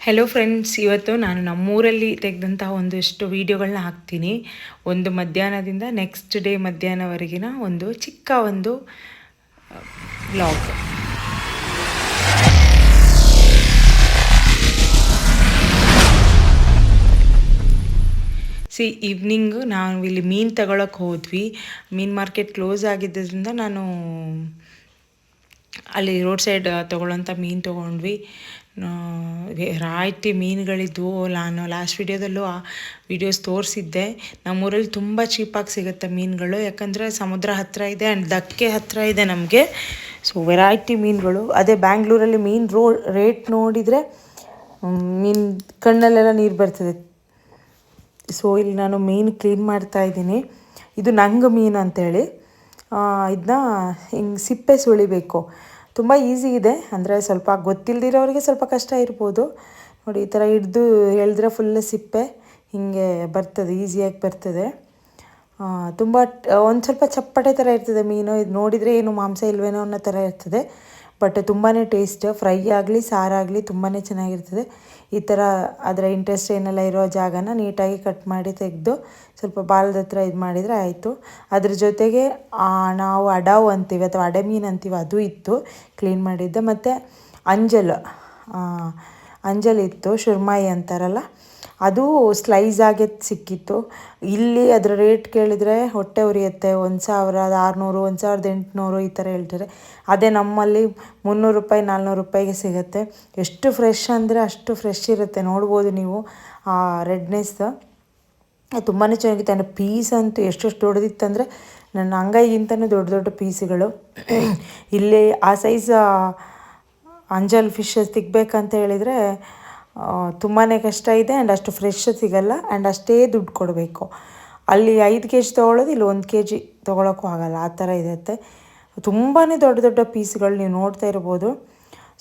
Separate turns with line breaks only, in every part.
Hello friends ಇವತ್ತು ನಾನು ನಮ್ಮೂರಲ್ಲಿ ತೆಗೆದಂತಹ ಒಂದಿಷ್ಟು ವೀಡಿಯೋಗಳನ್ನ ಹಾಕ್ತೀನಿ. ಒಂದು ಮಧ್ಯಾಹ್ನದಿಂದ ನೆಕ್ಸ್ಟ್ ಡೇ ಮಧ್ಯಾಹ್ನವರೆಗಿನ ಒಂದು ಚಿಕ್ಕ ಒಂದು ಬ್ಲಾಗ್ ಸಿ ಈವ್ನಿಂಗು ನಾವು ಇಲ್ಲಿ ಮೀನು ತಗೊಳಕ್ಕೆ ಹೋದ್ವಿ. ಮೀನು ಮಾರ್ಕೆಟ್ ಕ್ಲೋಸ್ ಆಗಿದ್ದರಿಂದ ನಾನು ಅಲ್ಲಿ ರೋಡ್ ಸೈಡ್ ತೊಗೊಳ್ಳೋಂಥ ಮೀನು ತೊಗೊಂಡ್ವಿ. ರಾಯ್ತಿ ಮೀನುಗಳಿದ್ವು. ನಾನು ಲಾಸ್ಟ್ ವಿಡಿಯೋದಲ್ಲೂ ಆ ವಿಡಿಯೋಸ್ ತೋರಿಸಿದ್ದೆ. ನಮ್ಮೂರಲ್ಲಿ ತುಂಬ ಚೀಪಾಗಿ ಸಿಗುತ್ತೆ ಮೀನುಗಳು. ಯಾಕಂದರೆ ಸಮುದ್ರ ಹತ್ತಿರ ಇದೆ ಆ್ಯಂಡ್ ದಕ್ಕೆ ಹತ್ತಿರ ಇದೆ ನಮಗೆ. ಸೊ ವೆರೈಟಿ ಮೀನುಗಳು. ಅದೇ ಬ್ಯಾಂಗ್ಳೂರಲ್ಲಿ ಮೀನು ರೋ ರೇಟ್ ನೋಡಿದರೆ ಮೀನು ಕಣ್ಣಲ್ಲೆಲ್ಲ ನೀರು ಬರ್ತದೆ. ಸೊ ಇಲ್ಲಿ ನಾನು ಮೀನು ಕ್ಲೀನ್ ಮಾಡ್ತಾ ಇದ್ದೀನಿ. ಇದು ನಂಗೆ ಮೀನು ಅಂತೇಳಿ ಇದನ್ನ ಹಿಂಗೆ ಸಿಪ್ಪೆ ಸುಳಿಬೇಕು. ತುಂಬ ಈಸಿ ಇದೆ. ಅಂದರೆ ಸ್ವಲ್ಪ ಗೊತ್ತಿಲ್ಲದಿರೋರಿಗೆ ಸ್ವಲ್ಪ ಕಷ್ಟ ಇರ್ಬೋದು. ನೋಡಿ, ಈ ಥರ ಹಿಡ್ದು ಎಳೆದ್ರೆ ಫುಲ್ ಸಿಪ್ಪೆ, ಹೀಗೆ ಬರ್ತದೆ ಈಸಿಯಾಗಿ ಬರ್ತದೆ. ತುಂಬ, ಒಂದು ಸ್ವಲ್ಪ ಚಪ್ಪಟೆ ಥರ ಇರ್ತದೆ ಮೀನು. ಇದು ನೋಡಿದರೆ ಏನು ಮಾಂಸ ಇಲ್ವೇನೋ ಅನ್ನೋ ಥರ ಇರ್ತದೆ. ಬಟ್ ತುಂಬಾ ಟೇಸ್ಟ್, ಫ್ರೈ ಆಗಲಿ ಸಾರಾಗಲಿ ತುಂಬಾ ಚೆನ್ನಾಗಿರ್ತದೆ. ಈ ಥರ ಅದರ ಇಂಟ್ರೆಸ್ಟ್ ಏನೆಲ್ಲ ಇರೋ ಜಾಗನ ನೀಟಾಗಿ ಕಟ್ ಮಾಡಿ ತೆಗೆದು ಸ್ವಲ್ಪ ಬಾಲದ ಹತ್ರ ಇದು ಮಾಡಿದರೆ ಆಯಿತು. ಅದ್ರ ಜೊತೆಗೆ ನಾವು ಅಡಾವ್ ಅಂತೀವಿ ಅಥವಾ ಅಡೆ ಮೀನು ಅಂತೀವಿ, ಅದು ಇತ್ತು ಕ್ಲೀನ್ ಮಾಡಿದ್ದೆ. ಮತ್ತು ಅಂಜಲ್ ಅಂಜಲ್ ಇತ್ತು, ಶುರ್ಮಾಯಿ ಅಂತಾರಲ್ಲ ಅದು ಸ್ಲೈಸ್ ಆಗಿ ಸಿಕ್ಕಿತ್ತು. ಇಲ್ಲಿ ಅದರ ರೇಟ್ ಕೇಳಿದರೆ ಹೊಟ್ಟೆ ಉರಿಯುತ್ತೆ. ಒಂದು ಸಾವಿರದ ಆರುನೂರು, ಒಂದು ಸಾವಿರದ ಎಂಟುನೂರು ಈ ಥರ ಹೇಳ್ತಾರೆ. ಅದೇ ನಮ್ಮಲ್ಲಿ ಮುನ್ನೂರು ರೂಪಾಯಿ, ನಾಲ್ನೂರು ರೂಪಾಯಿಗೆ ಸಿಗುತ್ತೆ. ಎಷ್ಟು ಫ್ರೆಶ್ ಅಂದರೆ ಅಷ್ಟು ಫ್ರೆಶ್ ಇರುತ್ತೆ. ನೋಡ್ಬೋದು ನೀವು ಆ ರೆಡ್ನೆಸ್ ತುಂಬಾ ಚೆನ್ನಾಗಿತ್ತು. ಅಂದರೆ ಪೀಸ್ ಅಂತೂ ಎಷ್ಟೆಷ್ಟು ದೊಡ್ಡದಿತ್ತಂದರೆ ನನ್ನ ಅಂಗೈಗಿಂತಲೂ ದೊಡ್ಡ ದೊಡ್ಡ ಪೀಸ್ಗಳು ಇಲ್ಲಿ ಆ ಸೈಜ್ ಅಂಜಲ್ ಫಿಶ್ ಸಿಗಬೇಕಂತ ಹೇಳಿದರೆ ತುಂಬಾ ಕಷ್ಟ ಇದೆ ಆ್ಯಂಡ್ ಅಷ್ಟು ಫ್ರೆಶ್ ಸಿಗಲ್ಲ ಆ್ಯಂಡ್ ಅಷ್ಟೇ ದುಡ್ಡು ಕೊಡಬೇಕು. ಅಲ್ಲಿ ಐದು ಕೆ ಜಿ ತೊಗೊಳೋದು, ಇಲ್ಲಿ ಒಂದು ಕೆ ಜಿ ತೊಗೊಳಕ್ಕೂ ಆಗಲ್ಲ. ಆ ಥರ ಇರುತ್ತೆ. ತುಂಬಾ ದೊಡ್ಡ ದೊಡ್ಡ ಪೀಸ್ಗಳು ನೀವು ನೋಡ್ತಾ ಇರ್ಬೋದು.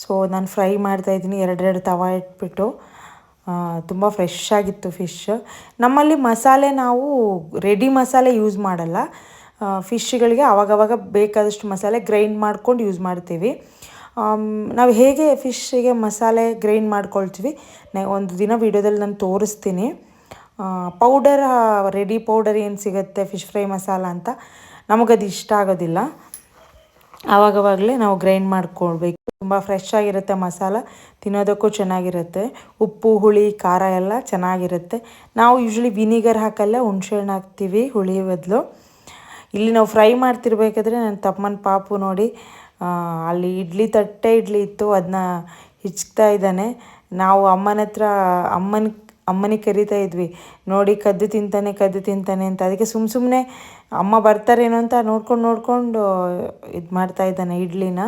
ಸೊ ನಾನು ಫ್ರೈ ಮಾಡ್ತಾಯಿದ್ದೀನಿ ಎರಡೆರಡು ತವ ಇಟ್ಬಿಟ್ಟು ತುಂಬ ಫ್ರೆಶ್ ಆಗಿತ್ತು ಫಿಶ್ ನಮ್ಮಲ್ಲಿ ಮಸಾಲೆ ನಾವು ರೆಡಿ ಮಸಾಲೆ ಯೂಸ್ ಮಾಡಲ್ಲ. ಫಿಶ್ಗಳಿಗೆ ಅವಾಗವಾಗ ಬೇಕಾದಷ್ಟು ಮಸಾಲೆ ಗ್ರೈಂಡ್ ಮಾಡ್ಕೊಂಡು ಯೂಸ್ ಮಾಡ್ತೀವಿ. ನಾವು ಹೇಗೆ ಫಿಶ್ಶಿಗೆ ಮಸಾಲೆ ಗ್ರೈಂಡ್ ಮಾಡ್ಕೊಳ್ತೀವಿ ಒಂದು ದಿನ ವೀಡಿಯೋದಲ್ಲಿ ನಾನು ತೋರಿಸ್ತೀನಿ. ಪೌಡರ್, ರೆಡಿ ಪೌಡರ್ ಏನು ಸಿಗುತ್ತೆ, ಫಿಶ್ ಫ್ರೈ ಮಸಾಲ ಅಂತ, ನಮಗದು ಇಷ್ಟ ಆಗೋದಿಲ್ಲ. ಆವಾಗವಾಗಲೇ ನಾವು ಗ್ರೈಂಡ್ ಮಾಡ್ಕೊಳ್ಬೇಕು. ತುಂಬ ಫ್ರೆಶ್ ಆಗಿರುತ್ತೆ ಮಸಾಲ, ತಿನ್ನೋದಕ್ಕೂ ಚೆನ್ನಾಗಿರುತ್ತೆ. ಉಪ್ಪು, ಹುಳಿ, ಖಾರ ಎಲ್ಲ ಚೆನ್ನಾಗಿರುತ್ತೆ. ನಾವು ಯೂಶ್ವಲಿ ವಿನಿಗರ್ ಹಾಕಲ್ಲ, ಹುಣ್ಸೆಹಣ್ಣು ಹಾಕ್ತೀವಿ ಹುಳಿ ಬದಲು. ಇಲ್ಲಿ ನಾವು ಫ್ರೈ ಮಾಡ್ತಿರ್ಬೇಕಾದ್ರೆ ನನ್ನ ತಮ್ಮನ ಪಾಪು ನೋಡಿ ಅಲ್ಲಿ ಇಡ್ಲಿ ತಟ್ಟೆ ಇಡ್ಲಿ ಇತ್ತು ಅದನ್ನ ಹಿಚ್ಕ್ತಾ ಇದ್ದಾನೆ. ನಾವು ಅಮ್ಮನ ಹತ್ರ, ಅಮ್ಮನ ಅಮ್ಮನಿಗೆ ಕರಿತಾ ಇದ್ವಿ. ನೋಡಿ, ಕದ್ದು ತಿಂತಾನೆ ಕದ್ದು ತಿಂತಾನೆ ಅಂತ. ಅದಕ್ಕೆ ಸುಮ್ ಸುಮ್ಮನೆ ಅಮ್ಮ ಬರ್ತಾರೇನೋ ಅಂತ ನೋಡ್ಕೊಂಡು, ನೋಡಿಕೊಂಡು ಇದು ಮಾಡ್ತಾ ಇದ್ದಾನೆ ಇಡ್ಲಿನ.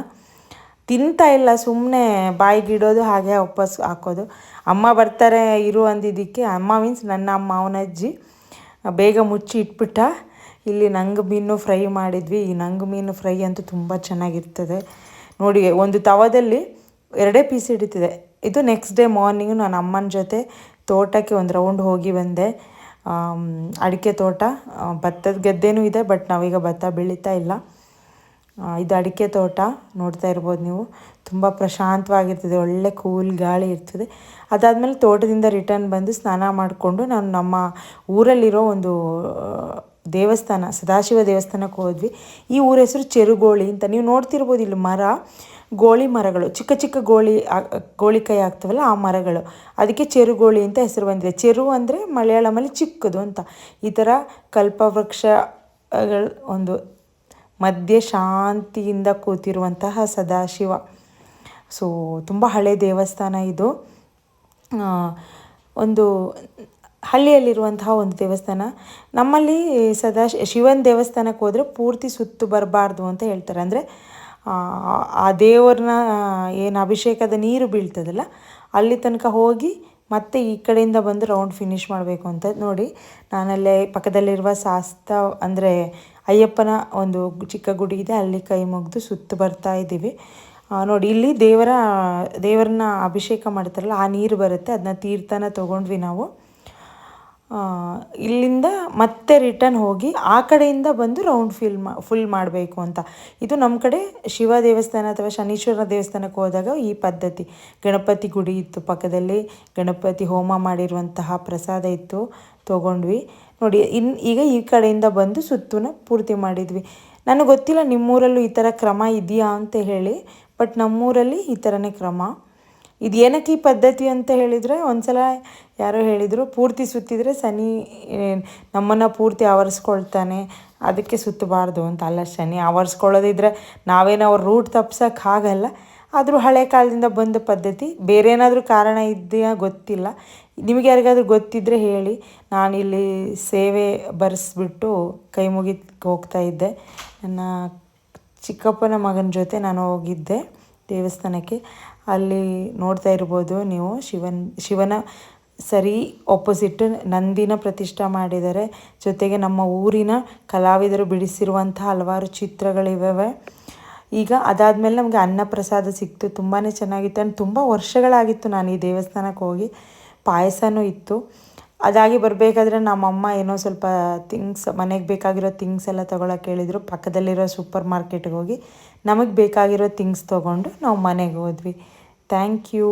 ತಿಂತಾ ಇಲ್ಲ ಸುಮ್ಮನೆ ಬಾಯಿಗಿಡೋದು ಹಾಗೆ ವಾಪಸ್ ಹಾಕೋದು. ಅಮ್ಮ ಬರ್ತಾರೆ, ಇರು ಅಂದಿದ್ದಕ್ಕೆ. ಅಮ್ಮ ಮೀನ್ಸ್ ನನ್ನ ಅಮ್ಮ, ಅವನ ಅಜ್ಜಿ. ಬೇಗ ಮುಚ್ಚಿ ಇಟ್ಬಿಟ್ಟ. ಇಲ್ಲಿ ನಂಗು ಮೀನು ಫ್ರೈ ಮಾಡಿದ್ವಿ. ಈ ನಂಗು ಮೀನು ಫ್ರೈ ಅಂತೂ ತುಂಬ ಚೆನ್ನಾಗಿರ್ತದೆ. ನೋಡಿ, ಒಂದು ತವದಲ್ಲಿ ಎರಡೇ ಪೀಸ್ ಹಿಡಿತಿದೆ. ಇದು ನೆಕ್ಸ್ಟ್ ಡೇ ಮಾರ್ನಿಂಗು ನಾನು ಅಮ್ಮನ ಜೊತೆ ತೋಟಕ್ಕೆ ಒಂದು ರೌಂಡ್ ಹೋಗಿ ಬಂದೆ. ಅಡಿಕೆ ತೋಟ. ಭತ್ತದ ಗದ್ದೆನೂ ಇದೆ ಬಟ್ ನಾವೀಗ ಭತ್ತ ಬೆಳೀತಾ ಇಲ್ಲ. ಇದು ಅಡಿಕೆ ತೋಟ. ನೋಡ್ತಾ ಇರ್ಬೋದು ನೀವು. ತುಂಬ ಪ್ರಶಾಂತವಾಗಿರ್ತದೆ, ಒಳ್ಳೆ ಕೂಲ್ ಗಾಳಿ ಇರ್ತದೆ. ಅದಾದಮೇಲೆ ತೋಟದಿಂದ ರಿಟರ್ನ್ ಬಂದು ಸ್ನಾನ ಮಾಡಿಕೊಂಡು ನಾನು ನಮ್ಮ ಊರಲ್ಲಿರೋ ಒಂದು ದೇವಸ್ಥಾನ, ಸದಾಶಿವ ದೇವಸ್ಥಾನಕ್ಕೆ ಹೋದ್ವಿ. ಈ ಊರ ಹೆಸರು ಚೆರುಗೋಳಿ ಅಂತ. ನೀವು ನೋಡ್ತಿರ್ಬೋದು ಇಲ್ಲಿ ಮರ, ಗೋಳಿ ಮರಗಳು. ಚಿಕ್ಕ ಚಿಕ್ಕ ಗೋಳಿ ಗೋಳಿಕಾಯಿ ಆಗ್ತವಲ್ಲ ಆ ಮರಗಳು. ಅದಕ್ಕೆ ಚೆರುಗೋಳಿ ಅಂತ ಹೆಸರು ಬಂದಿದೆ. ಚೆರು ಅಂದರೆ ಮಲಯಾಳಮಲ್ಲಿ ಚಿಕ್ಕದು ಅಂತ. ಈ ಥರ ಕಲ್ಪವೃಕ್ಷಗಳು ಒಂದು ಮಧ್ಯೆ ಶಾಂತಿಯಿಂದ ಕೂತಿರುವಂತಹ ಸದಾಶಿವ. ಸೊ ತುಂಬ ಹಳೆ ದೇವಸ್ಥಾನ ಇದು. ಒಂದು ಹಳ್ಳಿಯಲ್ಲಿರುವಂತಹ ಒಂದು ದೇವಸ್ಥಾನ. ನಮ್ಮಲ್ಲಿ ಸದಾ ಶಿವನ ದೇವಸ್ಥಾನಕ್ಕೆ ಹೋದರೆ ಪೂರ್ತಿ ಸುತ್ತು ಬರಬಾರ್ದು ಅಂತ ಹೇಳ್ತಾರೆ. ಅಂದರೆ, ಆ ದೇವ್ರನ್ನ, ಏನು ಅಭಿಷೇಕದ ನೀರು ಬೀಳ್ತದಲ್ಲ, ಅಲ್ಲಿ ತನಕ ಹೋಗಿ ಮತ್ತೆ ಈ ಕಡೆಯಿಂದ ಬಂದು ರೌಂಡ್ ಫಿನಿಷ್ ಮಾಡಬೇಕು ಅಂತ ನೋಡಿ ನಾನಲ್ಲೇ ಪಕ್ಕದಲ್ಲಿರುವ ಸಾಸ್ತ, ಅಂದರೆ ಅಯ್ಯಪ್ಪನ ಒಂದು ಚಿಕ್ಕ ಗುಡಿ ಇದೆ, ಅಲ್ಲಿ ಕೈ ಮುಗಿದು ಸುತ್ತು ಬರ್ತಾ ಇದ್ದೀವಿ. ನೋಡಿ ಇಲ್ಲಿ ದೇವರ, ದೇವರನ್ನ ಅಭಿಷೇಕ ಮಾಡ್ತಾರಲ್ಲ, ಆ ನೀರು ಬರುತ್ತೆ ಅದನ್ನ ತೀರ್ಥನ ತೊಗೊಂಡ್ವಿ ನಾವು. ಇಲ್ಲಿಂದ ಮತ್ತೆ ರಿಟರ್ನ್ ಹೋಗಿ ಆ ಕಡೆಯಿಂದ ಬಂದು ರೌಂಡ್ ಫಿಲ್ ಮಾ ಫುಲ್ ಮಾಡಬೇಕು ಅಂತ. ಇದು ನಮ್ಮ ಕಡೆ ಶಿವ ದೇವಸ್ಥಾನ ಅಥವಾ ಶನೀಶ್ವರ ದೇವಸ್ಥಾನಕ್ಕೆ ಹೋದಾಗ ಈ ಪದ್ಧತಿ. ಗಣಪತಿ ಗುಡಿ ಇತ್ತು ಪಕ್ಕದಲ್ಲಿ, ಗಣಪತಿ ಹೋಮ ಮಾಡಿರುವಂತಹ ಪ್ರಸಾದ ಇತ್ತು, ತೊಗೊಂಡ್ವಿ. ನೋಡಿ, ಇನ್, ಈಗ ಈ ಕಡೆಯಿಂದ ಬಂದು ಸುತ್ತನ ಪೂರ್ತಿ ಮಾಡಿದ್ವಿ. ನನಗೆ ಗೊತ್ತಿಲ್ಲ ನಿಮ್ಮೂರಲ್ಲೂ ಈ ಥರ ಕ್ರಮ ಇದೆಯಾ ಅಂತ ಹೇಳಿ ಬಟ್ ನಮ್ಮೂರಲ್ಲಿ ಈ ಥರನೇ ಕ್ರಮ. ಇದು ಏನಕ್ಕೆ ಈ ಪದ್ಧತಿ ಅಂತ ಹೇಳಿದರೆ, ಒಂದ್ಸಲ ಯಾರೋ ಹೇಳಿದರು, ಪೂರ್ತಿ ಸುತ್ತಿದರೆ ಶನಿ ನಮ್ಮನ್ನು ಪೂರ್ತಿ ಆವರಿಸ್ಕೊಳ್ತಾನೆ, ಅದಕ್ಕೆ ಸುತ್ತಬಾರ್ದು ಅಂತ. ಅಲ್ಲ, ಶನಿ ಆವರಿಸ್ಕೊಳ್ಳೋದಿದ್ರೆ ನಾವೇನು ಅವ್ರ ರೂಟ್ ತಪ್ಸೋಕೆ ಆಗಲ್ಲ. ಆದರೂ ಹಳೆ ಕಾಲದಿಂದ ಬಂದ ಪದ್ಧತಿ, ಬೇರೆ ಏನಾದರೂ ಕಾರಣ ಇದೆಯಾ ಗೊತ್ತಿಲ್ಲ. ನಿಮಗೆ ಯಾರಿಗಾದ್ರೂ ಗೊತ್ತಿದ್ದರೆ ಹೇಳಿ. ನಾನಿಲ್ಲಿ ಸೇವೆ ಬರೆಸ್ಬಿಟ್ಟು ಕೈ ಮುಗಿ ಹೋಗ್ತಾ ಇದ್ದೆ. ನನ್ನ ಚಿಕ್ಕಪ್ಪನ ಮಗನ ಜೊತೆ ನಾನು ಹೋಗಿದ್ದೆ. ದೇವಸ್ಥಾನಕ್ಕೆ. ಅಲ್ಲಿ ನೋಡ್ತಾ ಇರ್ಬೋದು ನೀವು ಶಿವನ್, ಶಿವನ ಸರಿ ಆಪೋಸಿಟ್ ನಂದಿನ ಪ್ರತಿಷ್ಠೆ ಮಾಡಿದ್ದಾರೆ. ಜೊತೆಗೆ ನಮ್ಮ ಊರಿನ ಕಲಾವಿದರು ಬಿಡಿಸಿರುವಂಥ ಹಲವಾರು ಚಿತ್ರಗಳಿವೆ ಈಗ ಅದಾದಮೇಲೆ ನಮಗೆ ಅನ್ನಪ್ರಸಾದ ಸಿಕ್ತು ತುಂಬಾ ಚೆನ್ನಾಗಿತ್ತು. ಆ್ಯಂಡ್ ತುಂಬ ವರ್ಷಗಳಾಗಿತ್ತು ನಾನು ಈ ದೇವಸ್ಥಾನಕ್ಕೆ ಹೋಗಿ. ಪಾಯಸನೂ ಇತ್ತು. ಅದಾಗಿ ಬರಬೇಕಾದ್ರೆ ನಮ್ಮಮ್ಮ ಏನೋ ಸ್ವಲ್ಪ ಥಿಂಗ್ಸ್ ಮನೆಗೆ ಬೇಕಾಗಿರೋ ಥಿಂಗ್ಸ್ ಎಲ್ಲ ತೊಗೊಳಕ್ಕೆ ಹೇಳಿದರು. ಪಕ್ಕದಲ್ಲಿರೋ ಸೂಪರ್ ಮಾರ್ಕೆಟ್ಗೆ ಹೋಗಿ ನಮಗೆ ಬೇಕಾಗಿರೋ ಥಿಂಗ್ಸ್ ತೊಗೊಂಡು ನಾವು ಮನೆಗೆ ಹೋದ್ವಿ. Thank you